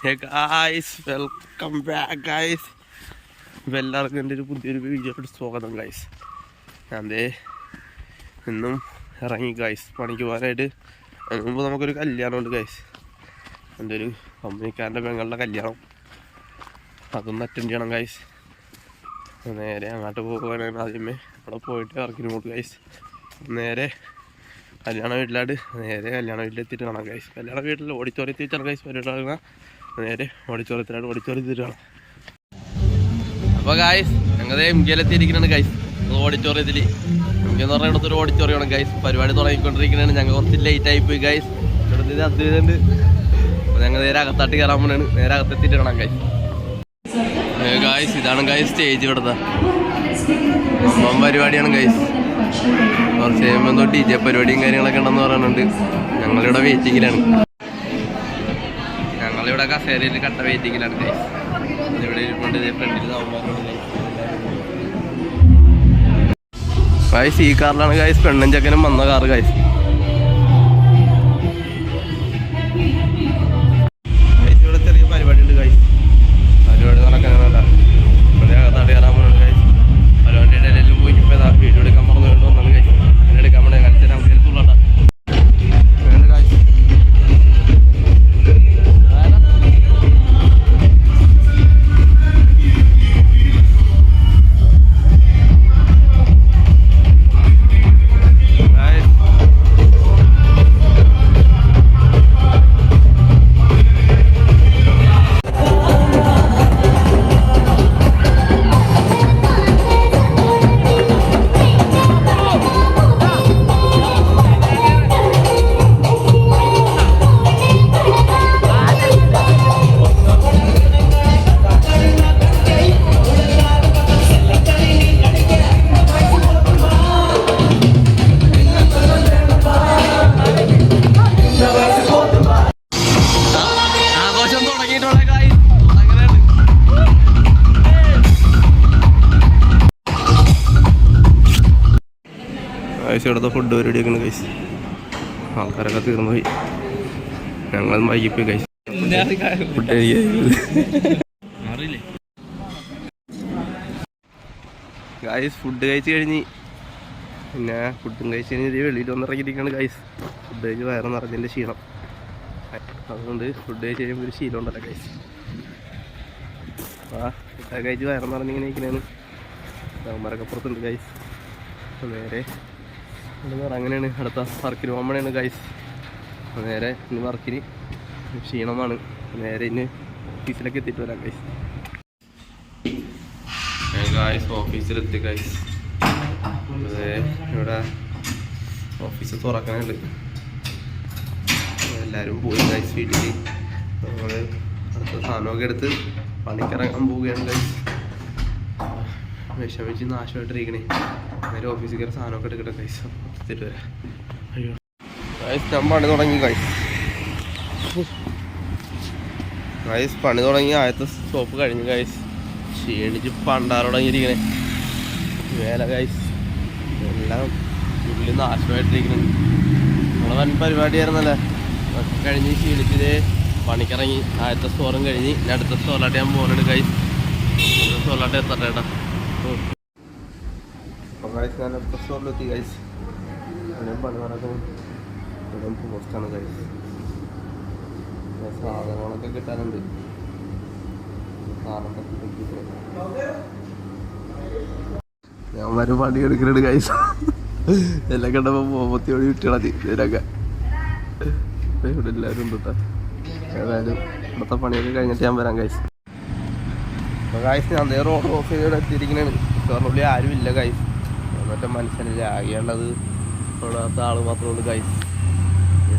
Guys welcome back guys എല്ലാവർക്കും എന്റെ ഒരു പുതിയൊരു വീഡിയോയുടെ സ്വാഗതം ഗായ്സ് ദേ ഇന്നും ഇറങ്ങി ഗായ്സ് പണിക്ക് പോകാനായിട്ട് അതിന് മുമ്പ് നമുക്കൊരു കല്യാണമുണ്ട് ഗായ്സ് എന്റെ ഒരു കമ്പനിക്കാരന്റെ പെങ്ങളുടെ കല്യാണം. അതൊന്ന് അറ്റൻഡ് ചെയ്യണം ഗായ്സ് നേരെ അങ്ങോട്ട് പോകാനാണ് ആദ്യമേ. അവിടെ പോയിട്ട് വർക്കിന് പോട്ട് ഗായ്സ് നേരെ കല്യാണ വീട്ടിലായിട്ട് നേരെ കല്യാണ വീട്ടിലെത്തിയിട്ട് കാണാം ഗൈസ് കല്യാണ വീട്ടിൽ ഓഡിറ്റോറിയത്തിൽ വെച്ചാണ് ഗൈസ് പരിപാടി നേരെ ഓടിച്ചോളത്തിലാണ് കാണാം അപ്പോൾ ഗായ്സ് ഞങ്ങളുടെ എം ഗൈസ് ഓഡിറ്റോറിയത്തിൽ എം കെ എന്ന് പറഞ്ഞ ഒരു ഓഡിറ്റോറിയമാണ് ഗൈസ് പരിപാടി തുടങ്ങിക്കൊണ്ടിരിക്കുന്നതാണ് ഞങ്ങൾ കുറച്ച് ലേറ്റ് ആയി പോയി ഗൈസ് ഇവിടുത്തെ അദ്വൈതുണ്ട് അപ്പോൾ ഞങ്ങൾ നേരെ അകത്താട്ട് കയറാൻ പോണാണ്. നേരെ അകത്തെത്തിയിട്ട് കാണാം ഗൈസ് ഗായ്സ് ഇതാണ് ഗായ്സ് സ്റ്റേജ് ഇവിടുത്തെ. അമ്മം പരിപാടിയാണ് ഗൈസ് കുറച്ച് കഴിയുമ്പോൾ എന്തോ ഡി ജെ പരിപാടിയും കാര്യങ്ങളൊക്കെ ഉണ്ടെന്ന് പറയുന്നുണ്ട്. ഞങ്ങളിവിടെ വെയിറ്റിങ്ങിലാണ് കസേരയിൽ കട്ട വെയിറ്റിങ്ങിലാണ് ഗൈസ് ഇവിടെ ഇരിപ്പുണ്ട്. ഫ്രണ്ടിൽ ഗൈസ് ഈ കാറിലാണ് ഗൈസ് പെണ്ണും ചെക്കനും വന്ന കാറ് ഗൈസ് പരിപാടി നടക്കാനല്ല ഇവിടെ കയറാൻ പോകുന്നുണ്ട് ഗൈസ് പരിപാടിയുടെ ഇടയിൽ പോയി ഇപ്പോൾ ഇതാ വീഡിയോ ഗൈസ് ഇവിടുത്തെ ഫുഡ് പരിപാടിയൊക്കെ ഗൈസ് ആൾക്കാരൊക്കെ തീർന്നു പോയി ഞങ്ങൾ വൈകിപ്പോയി കൈസ് ഫുഡ് ഗൈസ് ഫുഡ് കഴിച്ച് കഴിഞ്ഞ് പിന്നെ ഫുഡും കഴിച്ച് കഴിഞ്ഞ് വെളിയിൽ വന്നിറങ്ങിയിരിക്കുകയാണ് ഗൈസ് ഫുഡ് കഴിച്ച് വയറ് നിറഞ്ഞതിന്റെ ക്ഷീണം. അതുകൊണ്ട് ഫുഡ് കഴിച്ച് കഴിയുമ്പോൾ ഒരു ശീലം ഉണ്ടല്ലോ ഗൈസ് ആ ഫുഡ് കഴിച്ച് വയറ് നിറഞ്ഞിങ്ങനെ ഇരിക്കുന്നതാണ് അവന്മാരൊക്കെ പുറത്തുണ്ട് ഗൈസ് നേരെ ഇവിടെ അങ്ങനെയാണ് അടുത്ത വർക്കിന് പോകുമ്പോഴാണ് ഗൈസ് നേരെ ഇന്ന് വർക്കിന് ക്ഷീണമാണ്. നേരെ ഇന്ന് ഓഫീസിലേക്ക് എത്തിയിട്ട് വരാം ഗൈസ് ഗായ്സ് ഓഫീസിലെത്തി ഗൈസ് ഇവിടെ ഓഫീസ് തുറക്കാനുണ്ട് എല്ലാവരും പോയി ഗൈസ് വീട്ടിൽ നമ്മൾ അടുത്ത സാധനമൊക്കെ എടുത്ത് പണിക്കിറങ്ങാൻ പോവുകയാണ് ഗൈസ് വിഷമിച്ച് നാശമായിട്ടിരിക്കണേ. നേരെ ഓഫീസിൽ കയറി സാധനമൊക്കെ എടുക്കട്ടെ ഗൈസ് എടുത്തിട്ട് വരാം. അയ്യോ. പണി തുടങ്ങി ഗൈസ് ഗൈസ് പണി തുടങ്ങി ആദ്യത്തെ സ്റ്റോപ്പ് കഴിഞ്ഞു ഗൈസ് ക്ഷീണിച്ച് പണ്ടാറ് തുടങ്ങിയിരിക്കണേ. വേല ഗൈസ് എല്ലാം ഉള്ളിൽ നാശമായിട്ടിരിക്കുന്നു നമ്മളെ വൻ പരിപാടിയായിരുന്നല്ലേ? അതൊക്കെ കഴിഞ്ഞ് ക്ഷീണിച്ചത് പണിക്കിറങ്ങി. ആദ്യത്തെ സ്റ്റോറും കഴിഞ്ഞ് ഇനി അടുത്ത സ്റ്റോറിലായിട്ട് ഞാൻ പോകുന്നുണ്ട് ഗൈസ് സ്റ്റോറിലാട്ട് സ്റ്റോറിലായിട്ട് എത്തട്ടെ ഏട്ടാ അപ്പോൾ ഗൈസ് ഞാൻ അടുത്ത സ്റ്റോറിലെത്തി ഗൈസ് ഇവിടെ പണി ഇവിടെയും ഇവിടെ പോസ്റ്റാണ് കഴിച്ചത് സാധനങ്ങളൊക്കെ കിട്ടാനുണ്ട്. ഞാൻ വരും പണി എടുക്കുന്നുണ്ട് കൈസ എല്ലാം കണ്ടപ്പോൾ മുപ്പത്തിയോട് വിട്ടുകളതി ഇതിനൊക്കെ. ഇവിടെ എല്ലാവരും ഏതായാലും ഇവിടുത്തെ പണിയൊക്കെ കഴിഞ്ഞിട്ട് ഞാൻ വരാം കൈസ് അപ്പോൾ കൈസ് ഞാൻ അതേ റോഡ് ഓഫ് ചെയ്ത് എത്തിയിരിക്കണാണ് കാരണം ആരും ഇല്ല കൈസ് എന്നിട്ട് മനുഷ്യനില്ല ആകെയുള്ളത് ഇവിടുത്തെ ആൾ മാത്രമേ ഉള്ളൂ കൈ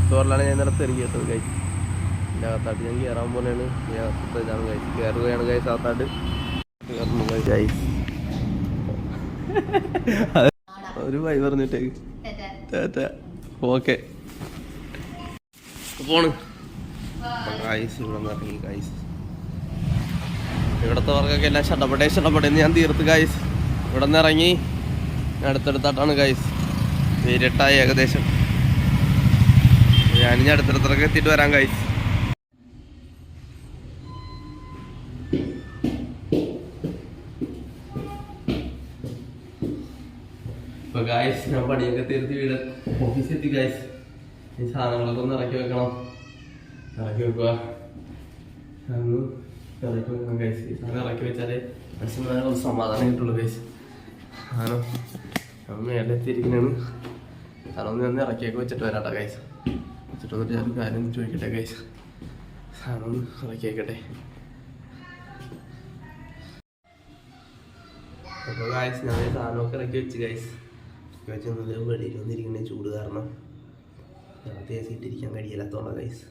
സ്റ്റോറിലാണ് ഞാൻ ഇന്നലെ തെറി കേട്ടത് ഗൈസ് എന്റെ അകത്താട്ട് ഞാൻ കയറാൻ പോലെയാണ് ഞാൻ ഇതാണ് കൈ കയറുകയാണ് കൈ അകത്താട്ട് കയറുന്നു ഒരു വൈ പറഞ്ഞിട്ടേ. ഓക്കെ. പോണ്. കൈസ് ഇവിടെ ഇറങ്ങി ഗൈസ് ഇവിടുത്തെ വർക്കൊക്കെ എല്ലാം ഷട്ടപ്പെട്ടേ ഷടപടേന്ന് ഞാൻ തീർത്ത് കൈസ് ഇവിടെ നിന്ന് ഇറങ്ങി അടുത്തടുത്തായിട്ടാണ് ഗൈസ് നേരിട്ടായി ഏകദേശം. ഞാനിനി അടുത്തടുത്തൊക്കെ എത്തിയിട്ട് വരാൻ കഴിച്ചു ഇപ്പൊ ഗായ്സ് ഞാൻ പണിയൊക്കെ തീർത്തി വീട് ഓഫീസിൽ എത്തി ഗായ്സ് ഈ സാധനങ്ങളൊക്കെ ഒന്ന് ഇറക്കി വെക്കണം. ഇറക്കി വെക്കുക. ഇറക്കി വെക്കണം ഗൈസ് സാധനം ഇറക്കി വെച്ചാലേ മനസ്സിലാകാനുള്ള സമാധാനം കിട്ടുള്ളൂ ഗൈസ് സാധനം മേലെത്തിയിരിക്കുന്നതാണ് മേലെ നിന്ന് ഇറക്കിയൊക്കെ വെച്ചിട്ട് വരാട്ടോ ഗൈസ് വെച്ചിട്ട് വന്നിട്ട് ഞാൻ കാര്യം ചോദിക്കട്ടെ സാധനം ഒന്ന് ഇറക്കിയേക്കട്ടെ അപ്പോൾ ഗൈസ് ഞാൻ ഈ സാധനമൊക്കെ ഇറക്കി വെച്ച് ഗൈസ് വെച്ച് നല്ല വെളിയിൽ വന്നിരിക്കുന്ന ചൂട് കാരണം. അകത്ത് എ സി ഇട്ടിരിക്കാൻ കഴിയില്ലാത്തതുകൊണ്ടാണ് ഗൈസ്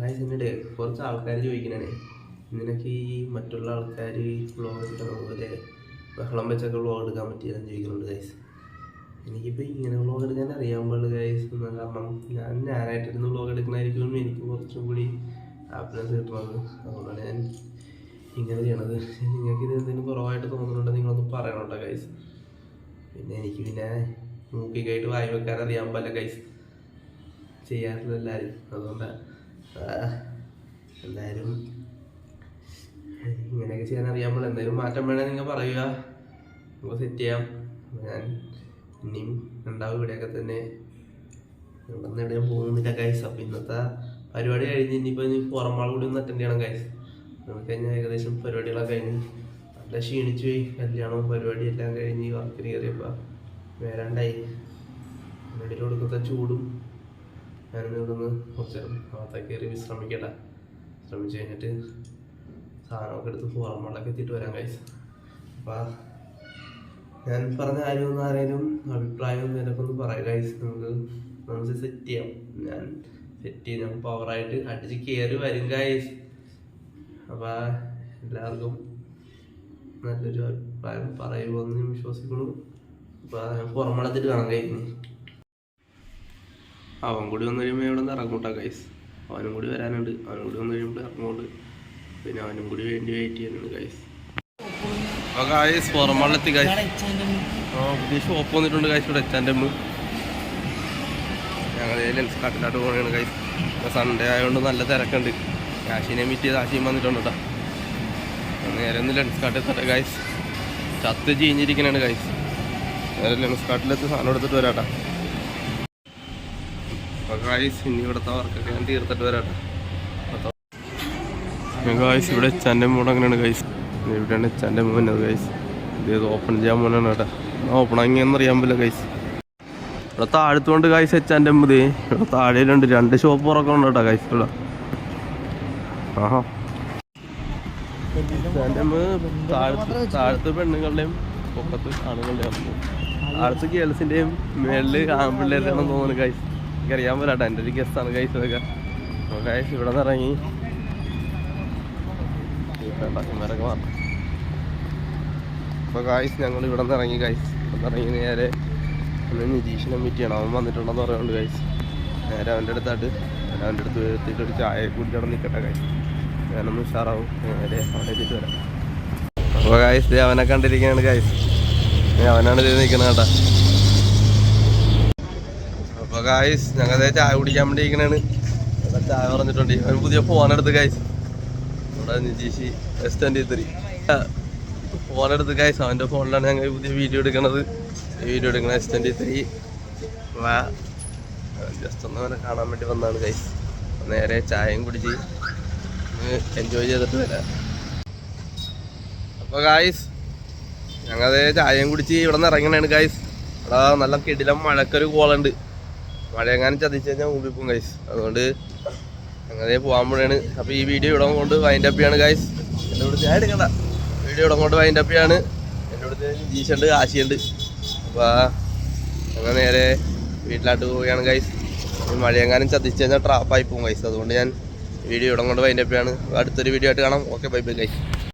ഗൈസ് എന്നിട്ട് കുറച്ച് ആൾക്കാർ ചോദിക്കണേ. നിനക്ക് ഈ മറ്റുള്ള ആൾക്കാർ വ്ളോഗ് എടുക്കുന്ന പോലെ ബഹളം വെച്ചൊക്കെ വ്ളോഗ് എടുക്കാൻ പറ്റിയെന്ന് ചോദിക്കുന്നുണ്ട് ഗൈസ് എനിക്കിപ്പോൾ ഇങ്ങനെ വ്ളോഗ് എടുക്കാൻ അറിയാൻ പാടില്ല ഗൈസ് കാരണം ഞാൻ ഞാനായിട്ടിരുന്ന് വ്ളോഗ് എടുക്കണമായിരിക്കും എനിക്ക് കുറച്ചും കൂടി ഹാപ്പിനെസ് കിട്ടുന്നത്. അതുകൊണ്ടാണ് ഞാൻ ഇങ്ങനെ ചെയ്യണത്. നിങ്ങൾക്ക് ഇത് എന്തെങ്കിലും കുറവായിട്ട് തോന്നുന്നുണ്ടെങ്കിൽ നിങ്ങളൊന്ന് പറയണം കേട്ടോ ഗൈസ് പിന്നെ എനിക്ക് പിന്നെ മൂക്കിക്കായിട്ട് വായി വെക്കാൻ അറിയാൻ പാടില്ല ഗൈസ് ചെയ്യാറില്ല എല്ലാവരും അതുകൊണ്ടാണ് എല്ലാവരും ഇങ്ങനെയൊക്കെ ചെയ്യാൻ അറിയാമ്പോൾ എന്തെങ്കിലും മാറ്റം വേണമെങ്കിൽ നിങ്ങൾ പറയുക. നമുക്ക് സെറ്റ് ചെയ്യാം. ഞാൻ ഇനിയും ഉണ്ടാവും ഇവിടെയൊക്കെ തന്നെ. ഇവിടെ നിന്ന് എവിടെയും പോകുന്നില്ല ഗൈസ് അപ്പം ഇന്നത്തെ പരിപാടി കഴിഞ്ഞ് ഇനിയിപ്പോൾ ഇനി പുറമാൾ കൂടി ഒന്ന് അറ്റൻഡ് ചെയ്യണം ഗൈസ് കഴിഞ്ഞാൽ ഏകദേശം പരിപാടികളൊക്കെ കഴിഞ്ഞ് നല്ല ക്ഷീണിച്ചു പോയി. കല്യാണവും പരിപാടി എല്ലാം കഴിഞ്ഞ് വർക്കിന് കയറിയപ്പോൾ വരാണ്ടായി. ഇടയിൽ കൊടുക്കുന്ന ചൂടും ഞാനും ഇവിടെ നിന്ന് കുറച്ച് നേരം ഭാഗത്തേക്ക് കയറി വിശ്രമിക്കട്ടെ. ശ്രമിച്ചു കഴിഞ്ഞിട്ട് സാധനമൊക്കെ എടുത്ത് പുറമേളൊക്കെ എത്തിയിട്ട് വരാം കൈസ് അപ്പം ഞാൻ പറഞ്ഞ കാര്യമൊന്നും ആരെങ്കിലും അഭിപ്രായം നിനക്ക് ഒന്ന് പറയാം. കൈസ് നമുക്ക് നമുക്ക് സെറ്റ് ചെയ്യാം. ഞാൻ സെറ്റ് ചെയ്ത് ഞാൻ പവറായിട്ട് അടിച്ച് കയറി വരും കൈസ് അപ്പം എല്ലാവർക്കും നല്ലൊരു അഭിപ്രായം പറയുമെന്ന് ഞാൻ വിശ്വസിക്കുന്നു. അപ്പം ഞാൻ പുറമെടുത്തിട്ട് കാണാൻ കഴിഞ്ഞു അവൻ കൂടി വന്നു കഴിയുമ്പോൾ ഇവിടെ നിന്ന് ഇറങ്ങൂട്ടാ ഗൈസ് അവനും കൂടി വരാനുണ്ട്. അവനും കൂടി വന്നു കഴിയുമ്പോൾ ഇറങ്ങുകൊണ്ട് പിന്നെ അവനും കൂടി വേണ്ടി വെയിറ്റ് ചെയ്യുന്നുണ്ട് ഗൈസ് അപ്പോൾ പുറമള്ളത്തി ഗായ്സ് ആ പുതിയ ഷോപ്പ് വന്നിട്ടുണ്ട് ഗൈസ് ഇവിടെ എച്ചാന്റെ അമ്മ. ഞങ്ങൾ ലെൻസ് കാട്ടിലോട്ട് പോകണതാണ് ഗൈസ് ഇപ്പോൾ സൺഡേ ആയതുകൊണ്ട് നല്ല തിരക്കുണ്ട്. കാശിനെ മീറ്റ് ചെയ്ത് ആശയം വന്നിട്ടുണ്ട് കേട്ടോ നേരെ ഒന്ന് ലെൻസ് കാട്ട് എത്തട്ടെ ഗൈസ് ചത്ത് ചീഞ്ഞിരിക്കണാണ് ഗൈസ് നേരെ ലെൻസ് കാട്ടിലെത്തി സാധനം എടുത്തിട്ട് വരാട്ടാ അപ്പോൾ ഗായ്സ് ഇനി ഇവിടുത്തെ വർക്കൊക്കെ ഞാൻ തീർത്തിട്ട് വരാട്ടെ ഗായ്സ് ഇവിടെ എച്ചാന്റെ മൂട് അങ്ങനെയാണ് ഗൈസ് ഇവിടെയാണ് ചന്റെ മോനത് ഗൈസ് ഇത് ഓപ്പൺ ചെയ്യാൻ മോനാണ് കേട്ടോ. ഓപ്പൺ അങ്ങനെയൊന്നും അറിയാൻ പറ്റില്ല ഗൈസ് ഇവിടെ താഴത്തുകൊണ്ട് ഗൈസ് എച്ചാന്റെ മതി ഇവിടെ താഴെയിലുണ്ട്. രണ്ട് ഷോപ്പ് ഉറക്കം ഉണ്ട് കേട്ടോ ഗൈസ് ഇവിടെ. ആഹാ. താഴത്ത് പെണ്ണുങ്ങളുടെയും പൊക്കത്ത് ആണുങ്ങളുടെയും താഴത്ത് ഗേൾസിന്റെയും മേളിൽ ആൺപിള്ളേരുടെയാണെന്ന് തോന്നുന്നു ഗൈസ് എനിക്കറിയാൻ പറ്റാട്ടോ എന്റെ ഒരു ഗസ്റ്റാണ് ഗൈസ് ഇതൊക്കെ. ഗൈസ് ഇവിടെ നിന്ന് ഇറങ്ങി. പറഞ്ഞു അപ്പോൾ ഗായ്സ് ഞങ്ങൾ ഇവിടെ നിന്ന് ഇറങ്ങി ഗൈസ് ഇവിടെ ഇറങ്ങി നേരെ ഒന്ന് നിതീഷിനെ മീറ്റ് ചെയ്യണം. അവൻ വന്നിട്ടുണ്ടെന്ന് പറയുന്നുണ്ട് ഗൈസ് നേരെ അവന്റെ അടുത്തായിട്ട് ഞാൻ അവന്റെ അടുത്ത് എത്തിയിട്ട് ഒരു ചായ കുടിച്ചവിടെ നിൽക്കട്ടെ ഗൈസ് ഞാനൊന്ന് ഉഷാറാവും. നേരെ അവിടെ എത്തിയിട്ട് വരാം. അപ്പോൾ ഗായ്സ് അവനെ കണ്ടിരിക്കുകയാണ് ഗൈസ് അവനാണ് ഇത് നിൽക്കുന്നത് കേട്ടോ. അപ്പോൾ ഗായ്സ് ഞങ്ങൾ ചായ കുടിക്കാൻ വേണ്ടി ഇരിക്കണാണ്. ചായ പറഞ്ഞിട്ടുണ്ട്. അവൻ പുതിയ ഫോൺ എടുത്ത് ഗൈസ് ഇവിടെ നിതീഷ് എസ് ട്വന്റി ത്രീ ഫോണെടുത്ത് ഗൈസ് അവന്റെ ഫോണിലാണ് ഞങ്ങൾ പുതിയ വീഡിയോ എടുക്കുന്നത് ഈ വീഡിയോ എടുക്കണ എസ് ട്വന്റി ത്രീ ജസ്റ്റ് ഒന്ന് അവനെ കാണാൻ വേണ്ടി വന്നാണ് ഗൈസ് നേരെ ചായയും കുടിച്ച് എൻജോയ് ചെയ്തിട്ട് വരാം. അപ്പോൾ ഗായ്സ് ഞങ്ങളത് ചായയും കുടിച്ച് ഇവിടെ നിന്ന് ഇറങ്ങണാണ് ഗായ്സ് ഇവിടെ നല്ല കിടിലം മഴക്കൊരു കോളുണ്ട്. മഴയെങ്ങാനും ചതിച്ച് കഴിഞ്ഞാൽ ഊമ്പിപ്പും ഗൈസ് അതുകൊണ്ട് അങ്ങനെ പോകാൻ പോണാണ് അപ്പോൾ ഈ വീഡിയോ ഇടം കൊണ്ട് വൈൻഡ് അപ്പ് ചെയ്യാണ് ഗൈസ് എന്റെ അടുത്ത് ഞാൻ എടുക്കണ്ട. വീഡിയോ ഇടം കൊണ്ട് വൈൻഡ് അപ്പ് ചെയ്യാണ്. എന്റെ അടുത്ത് ജീഷുണ്ട് ആശയുണ്ട്. അപ്പോൾ അങ്ങനെ നേരെ വീട്ടിലോട്ട് പോവുകയാണ് ഗൈസ് മഴയെങ്ങാനും ചതിച്ചു കഴിഞ്ഞാൽ ട്രാപ്പായി പോകും ഗൈസ് അതുകൊണ്ട് ഞാൻ വീഡിയോ ഇടം കൊണ്ട് വൈൻഡ് അപ്പ് ചെയ്യാണ്. അടുത്തൊരു വീഡിയോ ആയിട്ട് കാണാം. Okay bye bye guys